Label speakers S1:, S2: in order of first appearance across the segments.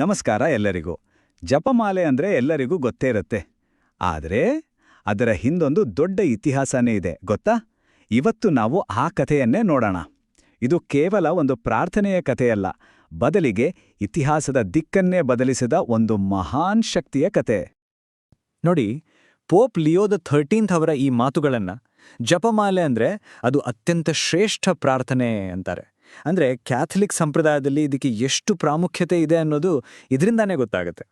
S1: ನಮಸ್ಕಾರ ಎಲ್ಲರಿಗೂ. ಜಪಮಾಲೆ ಅಂದ್ರೆ ಎಲ್ಲರಿಗೂ ಗೊತ್ತೇ ಇರುತ್ತೆ. ಆದರೆ ಅದರ ಹಿಂದೊಂದು ದೊಡ್ಡ ಇತಿಹಾಸನೇ ಇದೆ, ಗೊತ್ತಾ? ಇವತ್ತು ನಾವು ಆ ಕಥೆಯನ್ನೇ ನೋಡೋಣ. ಇದು ಕೇವಲ ಒಂದು ಪ್ರಾರ್ಥನೆಯ ಕಥೆಯಲ್ಲ, ಬದಲಿಗೆ ಇತಿಹಾಸದ ದಿಕ್ಕನ್ನೇ ಬದಲಿಸಿದ ಒಂದು ಮಹಾನ್ ಶಕ್ತಿಯ ಕತೆ
S2: ನೋಡಿ, ಪೋಪ್ ಲಿಯೋದ ಥರ್ಟೀನ್ತ್ ಅವರ ಈ ಮಾತುಗಳನ್ನು ಜಪಮಾಲೆ ಅಂದ್ರೆ ಅದು ಅತ್ಯಂತ ಶ್ರೇಷ್ಠ ಪ್ರಾರ್ಥನೆ ಅಂತಾರೆ. ಅಂದ್ರೆ ಕ್ಯಾಥಲಿಕ್ ಸಂಪ್ರದಾಯದಲ್ಲಿ ಇದಕ್ಕೆ ಎಷ್ಟು ಪ್ರಾಮುಖ್ಯತೆ ಇದೆ ಅನ್ನೋದು ಇದರಿಂದಾನೇ ಗೊತ್ತಾಗುತ್ತೆ.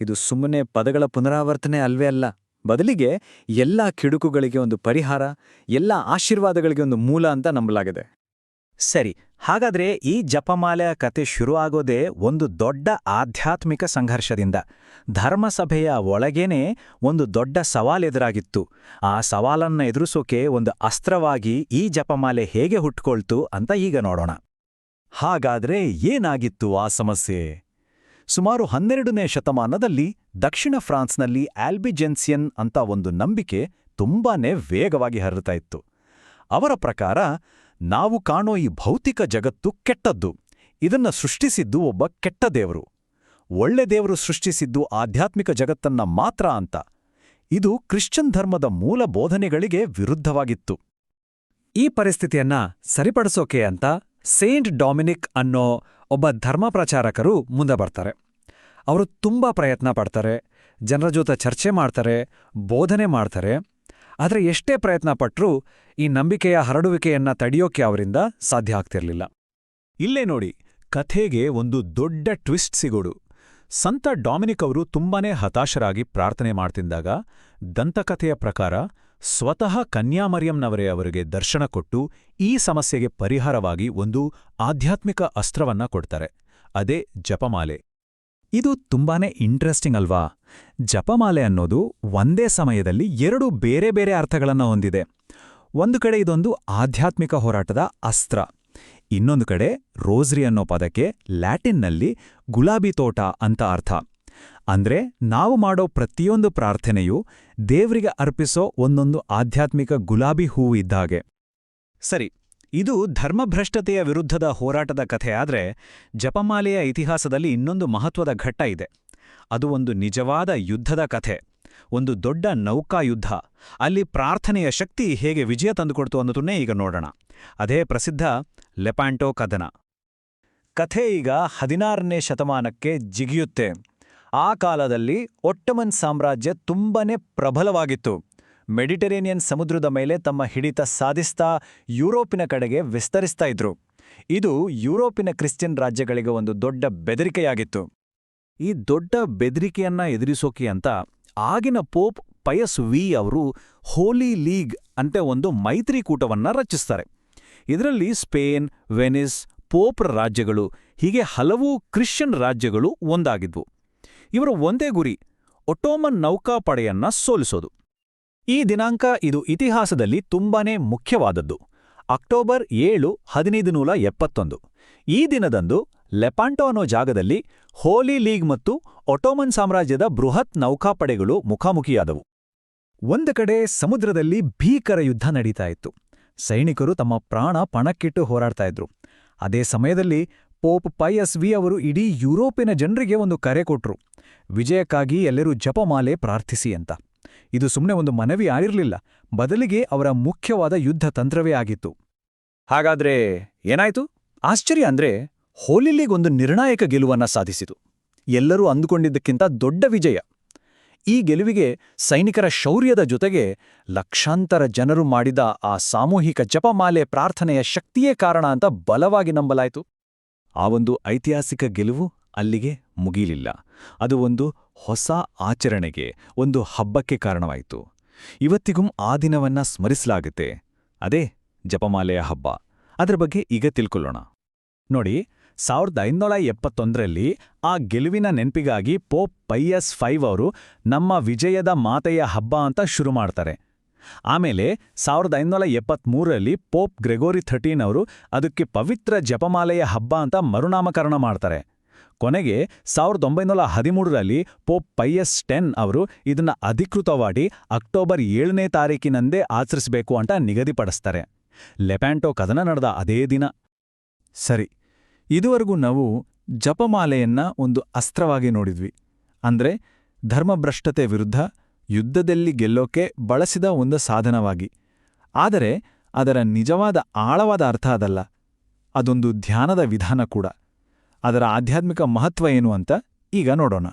S2: ಇದು ಸುಮ್ಮನೆ ಪದಗಳ ಪುನರಾವರ್ತನೆ ಅಲ್ವೇ ಅಲ್ಲ. ಬದಲಿಗೆ ಎಲ್ಲ ಕಿಡುಕುಗಳಿಗೆ ಒಂದು ಪರಿಹಾರ, ಎಲ್ಲ ಆಶೀರ್ವಾದಗಳಿಗೆ ಒಂದು ಮೂಲ ಅಂತ ನಂಬಲಾಗಿದೆ.
S3: ಸರಿ, ಹಾಗಾದ್ರೆ ಈ ಜಪಮಾಲೆಯ ಕತೆ ಶುರುವಾಗೋದೇ ಒಂದು ದೊಡ್ಡ ಆಧ್ಯಾತ್ಮಿಕ ಸಂಘರ್ಷದಿಂದ. ಧರ್ಮಸಭೆಯ ಒಳಗೇನೆ ಒಂದು ದೊಡ್ಡ ಸವಾಲೆದುರಾಗಿತ್ತು ಆ ಸವಾಲನ್ನ ಎದುರಿಸೋಕೆ ಒಂದು ಅಸ್ತ್ರವಾಗಿ ಈ ಜಪಮಾಲೆ ಹೇಗೆ ಹುಟ್ಕೊಳ್ತು ಅಂತ ಈಗ ನೋಡೋಣ. ಹಾಗಾದ್ರೆ ಏನಾಗಿತ್ತು ಆ ಸಮಸ್ಯೆ? ಸುಮಾರು ಹನ್ನೆರಡನೇ ಶತಮಾನದಲ್ಲಿ ದಕ್ಷಿಣ ಫ್ರಾನ್ಸ್ನಲ್ಲಿ ಆಲ್ಬಿಜೆನ್ಸಿಯನ್ ಅಂತ ಒಂದು ನಂಬಿಕೆ ತುಂಬಾನೇ ವೇಗವಾಗಿ ಹರಡ್ತಾ ಇತ್ತು. ಅವರ ಪ್ರಕಾರ ನಾವು ಕಾಣೋ ಈ ಭೌತಿಕ ಜಗತ್ತು ಕೆಟ್ಟದ್ದು. ಇದನ್ನ ಸೃಷ್ಟಿಸಿದ್ದು ಒಬ್ಬ ಕೆಟ್ಟ ದೇವರು. ಒಳ್ಳೆ ದೇವರು ಸೃಷ್ಟಿಸಿದ್ದು ಆಧ್ಯಾತ್ಮಿಕ ಜಗತ್ತನ್ನ ಮಾತ್ರ ಅಂತ. ಇದು ಕ್ರಿಶ್ಚನ್ ಧರ್ಮದ ಮೂಲ ಬೋಧನೆಗಳಿಗೆ ವಿರುದ್ಧವಾಗಿತ್ತು.
S2: ಈ ಪರಿಸ್ಥಿತಿಯನ್ನ ಸರಿಪಡಿಸೋಕೆ ಅಂತ ಸೇಂಟ್ ಡಾಮಿನಿಕ್ ಅನ್ನೋ ಒಬ್ಬ ಧರ್ಮ ಪ್ರಚಾರಕರು ಮುಂದೆ ಬರ್ತಾರೆ. ಅವರು ತುಂಬಾ ಪ್ರಯತ್ನ ಪಡ್ತಾರೆ, ಜನರ ಜೊತೆ ಚರ್ಚೆ ಮಾಡ್ತಾರೆ, ಬೋಧನೆ ಮಾಡ್ತಾರೆ ಆದರೆ ಎಷ್ಟೇ ಪ್ರಯತ್ನ ಪಟ್ಟರೂ ಈ ನಂಬಿಕೆಯ ಹರಡುವಿಕೆಯನ್ನ ತಡೆಯೋಕೆ ಅವರಿಂದ ಸಾಧ್ಯ ಆಗ್ತಿರಲಿಲ್ಲ.
S3: ಇಲ್ಲೇ ನೋಡಿ, ಕಥೆಗೆ ಒಂದು ದೊಡ್ಡ ಟ್ವಿಸ್ಟ್ ಸಿಗೋಡು ಸಂತ ಡಾಮಿನಿಕ್ ಅವರು ತುಂಬಾನೇ ಹತಾಶರಾಗಿ ಪ್ರಾರ್ಥನೆ ಮಾಡ್ತಿದ್ದಾಗ ದಂತಕಥೆಯ ಪ್ರಕಾರ ಸ್ವತಃ ಕನ್ಯಾಮರಿಯಂನವರೇ ಅವರಿಗೆ ದರ್ಶನ ಕೊಟ್ಟು ಈ ಸಮಸ್ಯೆಗೆ ಪರಿಹಾರವಾಗಿ ಒಂದು ಆಧ್ಯಾತ್ಮಿಕ ಅಸ್ತ್ರವನ್ನ ಕೊಡ್ತಾರೆ. ಅದೇ ಜಪಮಾಲೆ. ಇದು ತುಂಬಾನೇ ಇಂಟ್ರೆಸ್ಟಿಂಗ್ ಅಲ್ವಾ? ಜಪಮಾಲೆ ಅನ್ನೋದು ಒಂದೇ ಸಮಯದಲ್ಲಿ ಎರಡು ಬೇರೆ ಬೇರೆ ಅರ್ಥಗಳನ್ನು ಹೊಂದಿದೆ. ಒಂದು ಕಡೆ ಇದೊಂದು ಆಧ್ಯಾತ್ಮಿಕ ಹೋರಾಟದ ಅಸ್ತ್ರ. ಇನ್ನೊಂದು ಕಡೆ ರೋಸ್ರಿ ಅನ್ನೋ ಪದಕ್ಕೆ ಲ್ಯಾಟಿನ್ನಲ್ಲಿ ಗುಲಾಬಿ ತೋಟ ಅಂತ ಅರ್ಥ. ಅಂದ್ರೆ ನಾವು ಮಾಡೋ ಪ್ರತಿಯೊಂದು ಪ್ರಾರ್ಥನೆಯೂ ದೇವ್ರಿಗೆ ಅರ್ಪಿಸೋ ಒಂದೊಂದು ಆಧ್ಯಾತ್ಮಿಕ ಗುಲಾಬಿ ಹೂವು ಇದ್ದಾಗೆ ಸರಿ ಇದು ಧರ್ಮಭ್ರಷ್ಟತೆಯ ವಿರುದ್ಧದ ಹೋರಾಟದ ಕಥೆಯಾದರೆ ಜಪಮಾಲೆಯ ಇತಿಹಾಸದಲ್ಲಿ ಇನ್ನೊಂದು ಮಹತ್ವದ ಘಟ್ಟ ಇದೆ. ಅದು ಒಂದು ನಿಜವಾದ ಯುದ್ಧದ ಕಥೆ. ಒಂದು ದೊಡ್ಡ ನೌಕಾಯುದ್ಧ. ಅಲ್ಲಿ ಪ್ರಾರ್ಥನೆಯ ಶಕ್ತಿ ಹೇಗೆ ವಿಜಯ ತಂದುಕೊಡ್ತು ಅನ್ನೋದನ್ನೇ ಈಗ ನೋಡೋಣ. ಅದೇ ಪ್ರಸಿದ್ಧ ಲೆಪಾಂಟೋ ಕದನ. ಕಥೆ ಈಗ ಹದಿನಾರನೇ ಶತಮಾನಕ್ಕೆ ಜಿಗಿಯುತ್ತೆ. ಆ ಕಾಲದಲ್ಲಿ ಒಟ್ಟಮನ್ ಸಾಮ್ರಾಜ್ಯ ತುಂಬನೇ ಪ್ರಬಲವಾಗಿತ್ತು. ಮೆಡಿಟರೇನಿಯನ್ ಸಮುದ್ರದ ಮೇಲೆ ತಮ್ಮ ಹಿಡಿತ ಸಾಧಿಸ್ತಾ ಯುರೋಪಿನ ಕಡೆಗೆ ವಿಸ್ತರಿಸ್ತಾ ಇದ್ರು. ಇದು ಯುರೋಪಿನ ಕ್ರಿಶ್ಚಿಯನ್ ರಾಜ್ಯಗಳಿಗೆ ಒಂದು ದೊಡ್ಡ ಬೆದರಿಕೆಯಾಗಿತ್ತು. ಈ ದೊಡ್ಡ ಬೆದರಿಕೆಯನ್ನ ಎದುರಿಸೋಕೆ ಅಂತ ಆಗಿನ ಪೋಪ್ ಪಯಸ್ ವಿ ಅವರು ಹೋಲಿ ಲೀಗ್ ಅಂತ ಒಂದು ಮೈತ್ರಿಕೂಟವನ್ನ ರಚಿಸ್ತಾರೆ. ಇದರಲ್ಲಿ ಸ್ಪೇನ್, ವೆನಿಸ್, ಪೋಪ್ರ ರಾಜ್ಯಗಳು, ಹೀಗೆ ಹಲವು ಕ್ರಿಶ್ಚಿಯನ್ ರಾಜ್ಯಗಳು ಒಂದಾಗಿದ್ವು. ಇವರ ಒಂದೇ ಗುರಿ, ಒಟೋಮನ್ ನೌಕಾಪಡೆಯನ್ನ ಸೋಲಿಸೋದು. ಈ ದಿನಾಂಕ ಇದು ಇತಿಹಾಸದಲ್ಲಿ ತುಂಬಾನೇ ಮುಖ್ಯವಾದದ್ದು. ಅಕ್ಟೋಬರ್ ಏಳು ಹದಿನೈದು ನೂರ ಎಪ್ಪತ್ತೊಂದು. ಈ ದಿನದಂದು ಲೆಪಾಂಟೋ ಅನ್ನೋ ಜಾಗದಲ್ಲಿ ಹೋಲಿ ಲೀಗ್ ಮತ್ತು ಒಟೋಮನ್ ಸಾಮ್ರಾಜ್ಯದ ಬೃಹತ್ ನೌಕಾಪಡೆಗಳು ಮುಖಾಮುಖಿಯಾದವು. ಒಂದು ಕಡೆ ಸಮುದ್ರದಲ್ಲಿ ಭೀಕರ ಯುದ್ಧ ನಡೀತಾ ಇತ್ತು. ಸೈನಿಕರು ತಮ್ಮ ಪ್ರಾಣ ಪಣಕ್ಕಿಟ್ಟು ಹೋರಾಡ್ತಾ ಇದ್ರು. ಅದೇ ಸಮಯದಲ್ಲಿ ಪೋಪ್ ಪೈಎಸ್ ವಿ ಅವರು ಇಡೀ ಯುರೋಪಿನ ಜನರಿಗೆ ಒಂದು ಕರೆ ಕೊಟ್ರು. ವಿಜಯಕ್ಕಾಗಿ ಎಲ್ಲರೂ ಜಪಮಾಲೆ ಪ್ರಾರ್ಥಿಸಿ ಅಂತ. ಇದು ಸುಮ್ಮನೆ ಒಂದು ಮನವಿ ಆಗಿರಲಿಲ್ಲ. ಬದಲಿಗೆ ಅವರ ಮುಖ್ಯವಾದ ಯುದ್ಧ ತಂತ್ರವೇ ಆಗಿತ್ತು. ಹಾಗಾದ್ರೆ ಏನಾಯ್ತು? ಆಶ್ಚರ್ಯ ಅಂದ್ರೆ ಹೋಲಿಲಿಗೊಂದು ನಿರ್ಣಾಯಕ ಗೆಲುವನ್ನ ಸಾಧಿಸಿತು. ಎಲ್ಲರೂ ಅಂದುಕೊಂಡಿದ್ದಕ್ಕಿಂತ ದೊಡ್ಡ ವಿಜಯ. ಈ ಗೆಲುವಿಗೆ ಸೈನಿಕರ ಶೌರ್ಯದ ಜೊತೆಗೆ ಲಕ್ಷಾಂತರ ಜನರು ಮಾಡಿದ ಆ ಸಾಮೂಹಿಕ ಜಪಮಾಲೆ ಪ್ರಾರ್ಥನೆಯ ಶಕ್ತಿಯೇ ಕಾರಣ ಅಂತ ಬಲವಾಗಿ ನಂಬಲಾಯಿತು. ಆ ಒಂದು ಐತಿಹಾಸಿಕ ಗೆಲುವು ಅಲ್ಲಿಗೆ ಮುಗಿಲಿಲ್ಲ. ಅದು ಒಂದು ಹೊಸ ಆಚರಣೆಗೆ ಒಂದು ಹಬ್ಬಕ್ಕೆ ಕಾರಣವಾಯಿತು. ಇವತ್ತಿಗೂ ಆ ದಿನವನ್ನ ಸ್ಮರಿಸಲಾಗುತ್ತೆ. ಅದೇ ಜಪಮಾಲೆಯ ಹಬ್ಬ. ಅದರ ಬಗ್ಗೆ ಈಗ ತಿಳ್ಕೊಳ್ಳೋಣ. ನೋಡಿ, ಸಾವಿರದ ಐನೂರ ಎಪ್ಪತ್ತೊಂದರಲ್ಲಿ ಆ ಗೆಲುವಿನ ನೆನಪಿಗಾಗಿ ಪೋಪ್ ಪೈಯಸ್ ಫೈವ್ ಅವರು ನಮ್ಮ ವಿಜಯದ ಮಾತೆಯ ಹಬ್ಬ ಅಂತ ಶುರು ಮಾಡ್ತಾರೆ. ಆಮೇಲೆ ಸಾವಿರದ ಐನೂರ ಎಪ್ಪತ್ತ್ಮೂರರಲ್ಲಿ ಪೋಪ್ ಗ್ರೆಗೋರಿ ಥರ್ಟೀನ್ ಅವರು ಅದಕ್ಕೆ ಪವಿತ್ರ ಜಪಮಾಲೆಯ ಹಬ್ಬ ಅಂತ ಮರುನಾಮಕರಣ ಮಾಡ್ತಾರೆ. ಕೊನೆಗೆ ಸಾವಿರದ ಒಂಬೈನೂರ ಹದಿಮೂರರಲ್ಲಿ ಪೋಪ್ ಪೈಯಸ್ ಟೆನ್ ಅವರು ಇದನ್ನ ಅಧಿಕೃತವಾಗಿ ಅಕ್ಟೋಬರ್ ಏಳನೇ ತಾರೀಕಿನಂದೇ ಆಚರಿಸಬೇಕು ಅಂತ ನಿಗದಿಪಡಿಸ್ತಾರೆ. ಲೆಪ್ಯಾಂಟೋ ಕದನ ನಡೆದ ಅದೇ ದಿನ. ಸರಿ, ಇದುವರೆಗೂ ನಾವು
S2: ಜಪಮಾಲೆಯನ್ನ ಒಂದು ಅಸ್ತ್ರವಾಗಿ ನೋಡಿದ್ವಿ. ಅಂದ್ರೆ ಧರ್ಮಭ್ರಷ್ಟತೆ ವಿರುದ್ಧ ಯುದ್ಧದಲ್ಲಿ ಗೆಲ್ಲೋಕೆ ಬಳಸಿದ ಒಂದು ಸಾಧನವಾಗಿ. ಆದರೆ ಅದರ ನಿಜವಾದ ಆಳವಾದ ಅರ್ಥ ಅದಲ್ಲ. ಅದೊಂದು ಧ್ಯಾನದ ವಿಧಾನ ಕೂಡ. ಅದರ ಆಧ್ಯಾತ್ಮಿಕ ಮಹತ್ವ ಏನು ಅಂತ ಈಗ ನೋಡೋಣ.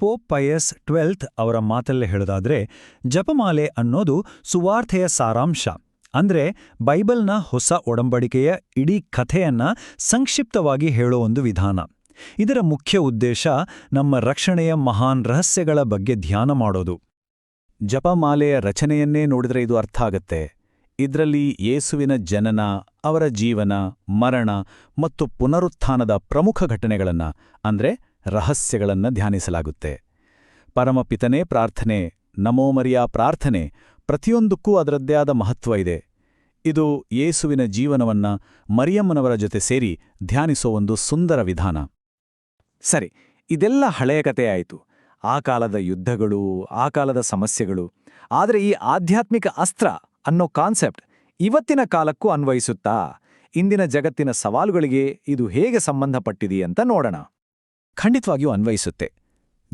S4: ಪೋಪ್ ಪಯಸ್ ಟ್ವೆಲ್ತ್ ಅವರ ಮಾತಲ್ಲೇ ಹೇಳೋದಾದ್ರೆ ಜಪಮಾಲೆ ಅನ್ನೋದು ಸುವಾರ್ಥೆಯ ಸಾರಾಂಶ, ಅಂದ್ರೆ ಬೈಬಲ್ನ ಹೊಸ ಒಡಂಬಡಿಕೆಯ ಇಡೀ ಕಥೆಯನ್ನ ಸಂಕ್ಷಿಪ್ತವಾಗಿ ಹೇಳೋ ಒಂದು ವಿಧಾನ. ಇದರ ಮುಖ್ಯ ಉದ್ದೇಶ ನಮ್ಮ ರಕ್ಷಣೆಯ ಮಹಾನ್ ರಹಸ್ಯಗಳ ಬಗ್ಗೆ ಧ್ಯಾನ ಮಾಡೋದು.
S1: ಜಪಮಾಲೆಯ ರಚನೆಯನ್ನೇ ನೋಡಿದ್ರೆ ಇದು ಅರ್ಥ ಆಗತ್ತೆ. ಇದರಲ್ಲಿ ಯೇಸುವಿನ ಜನನ ಅವರ ಜೀವನ, ಮರಣ ಮತ್ತು ಪುನರುತ್ಥಾನದ ಪ್ರಮುಖ ಘಟನೆಗಳನ್ನ, ಅಂದ್ರೆ ರಹಸ್ಯಗಳನ್ನು ಧ್ಯಾನಿಸಲಾಗುತ್ತೆ. ಪರಮಪಿತನೇ ಪ್ರಾರ್ಥನೆ ನಮೋಮರಿಯ ಪ್ರಾರ್ಥನೆ ಪ್ರತಿಯೊಂದಕ್ಕೂ ಅದರದ್ದೇ ಆದ ಮಹತ್ವ ಇದೆ. ಇದು ಯೇಸುವಿನ ಜೀವನವನ್ನ ಮರಿಯಮ್ಮನವರ ಜೊತೆ ಸೇರಿ ಧ್ಯಾನಿಸೋ ಒಂದು ಸುಂದರ ವಿಧಾನ.
S2: ಸರಿ, ಇದೆಲ್ಲ ಹಳೆಯ ಕಥೆಯಾಯಿತು ಆ ಕಾಲದ ಯುದ್ಧಗಳು, ಆ ಕಾಲದ ಸಮಸ್ಯೆಗಳು, ಆದರೆ ಈ ಆಧ್ಯಾತ್ಮಿಕ ಅಸ್ತ್ರ ಅನ್ನೋ ಕಾನ್ಸೆಪ್ಟ್ ಇವತ್ತಿನ ಕಾಲಕ್ಕೂ ಅನ್ವಯಿಸುತ್ತಾ ಇಂದಿನ ಜಗತ್ತಿನ ಸವಾಲುಗಳಿಗೆ ಇದು ಹೇಗೆ ಸಂಬಂಧಪಟ್ಟಿದೆಯಂತ ನೋಡೋಣ.
S1: ಖಂಡಿತವಾಗಿಯೂ ಅನ್ವಯಿಸುತ್ತೆ.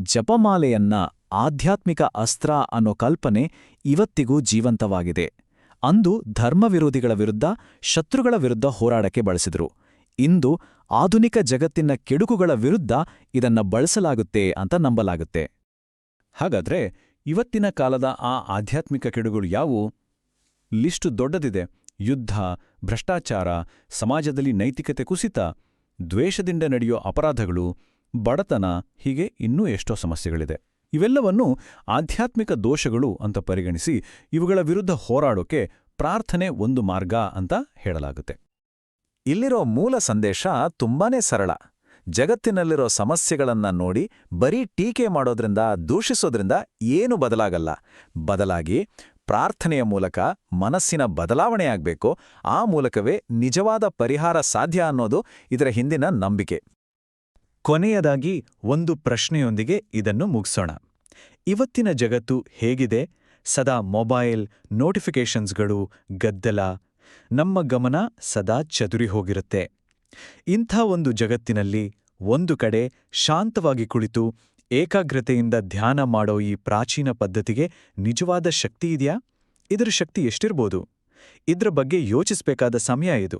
S1: ಜಪಮಾಲೆಯನ್ನ ಆಧ್ಯಾತ್ಮಿಕ ಅಸ್ತ್ರ ಅನ್ನೋ ಕಲ್ಪನೆ ಇವತ್ತಿಗೂ ಜೀವಂತವಾಗಿದೆ. ಅಂದು ಧರ್ಮವಿರೋಧಿಗಳ ವಿರುದ್ಧ ಶತ್ರುಗಳ ವಿರುದ್ಧ ಹೋರಾಡಕ್ಕೆ ಬಳಸಿದ್ರು. ಇಂದು ಆಧುನಿಕ ಜಗತ್ತಿನ ಕೆಡುಕುಗಳ ವಿರುದ್ಧ ಇದನ್ನ ಬಳಸಲಾಗುತ್ತೆ ಅಂತ ನಂಬಲಾಗುತ್ತೆ. ಹಾಗಾದ್ರೆ ಇವತ್ತಿನ ಕಾಲದ ಆ ಆಧ್ಯಾತ್ಮಿಕ ಕೆಡುಗಳು ಯಾವುವು? ಲಿಸ್ಟು ದೊಡ್ಡದಿದೆ. ಯುದ್ಧ, ಭ್ರಷ್ಟಾಚಾರ, ಸಮಾಜದಲ್ಲಿ ನೈತಿಕತೆ ಕುಸಿತ, ದ್ವೇಷದಿಂದ ನಡೆಯೋ ಅಪರಾಧಗಳು, ಬಡತನ, ಹೀಗೆ ಇನ್ನೂ ಎಷ್ಟೋ ಸಮಸ್ಯೆಗಳಿದೆ. ಇವೆಲ್ಲವನ್ನೂ ಆಧ್ಯಾತ್ಮಿಕ ದೋಷಗಳು ಅಂತ ಪರಿಗಣಿಸಿ ಇವುಗಳ ವಿರುದ್ಧ ಹೋರಾಡೋಕೆ ಪ್ರಾರ್ಥನೆ ಒಂದು ಮಾರ್ಗ ಅಂತ ಹೇಳಲಾಗುತ್ತೆ.
S2: ಇಲ್ಲಿರೋ ಮೂಲ ಸಂದೇಶ ತುಂಬಾನೇ ಸರಳ. ಜಗತ್ತಿನಲ್ಲಿರೋ ಸಮಸ್ಯೆಗಳನ್ನ ನೋಡಿ ಬರೀ ಟೀಕೆ ಮಾಡೋದ್ರಿಂದ, ದೂಷಿಸೋದ್ರಿಂದ ಏನು ಬದಲಾಗಲ್ಲ. ಬದಲಾಗಿ ಪ್ರಾರ್ಥನೆಯ ಮೂಲಕ ಮನಸ್ಸಿನ ಬದಲಾವಣೆಯಾಗಬೇಕು ಆ ಮೂಲಕವೇ ನಿಜವಾದ ಪರಿಹಾರ ಸಾಧ್ಯ ಅನ್ನೋದು ಇದರ ಹಿಂದಿನ ನಂಬಿಕೆ. ಕೊನೆಯದಾಗಿ ಒಂದು ಪ್ರಶ್ನೆಯೊಂದಿಗೆ ಇದನ್ನು ಮುಗಿಸೋಣ. ಇವತ್ತಿನ ಜಗತ್ತು ಹೇಗಿದೆ? ಸದಾ ಮೊಬೈಲ್ ನೋಟಿಫಿಕೇಷನ್ಸ್ಗಳು ಗದ್ದಲ. ನಮ್ಮ ಗಮನ ಸದಾ ಚದುರಿ ಹೋಗಿರುತ್ತೆ. ಇಂಥ ಒಂದು ಜಗತ್ತಿನಲ್ಲಿ ಒಂದು ಕಡೆ ಶಾಂತವಾಗಿ ಕುಳಿತು ಏಕಾಗ್ರತೆಯಿಂದ ಧ್ಯಾನ ಮಾಡೋ ಈ ಪ್ರಾಚೀನ ಪದ್ಧತಿಗೆ ನಿಜವಾದ ಶಕ್ತಿ ಇದೆಯಾ? ಇದರ ಶಕ್ತಿ ಎಷ್ಟಿರ್ಬೋದು? ಇದ್ರ ಬಗ್ಗೆ ಯೋಚಿಸ್ಬೇಕಾದ ಸಮಯ ಇದು.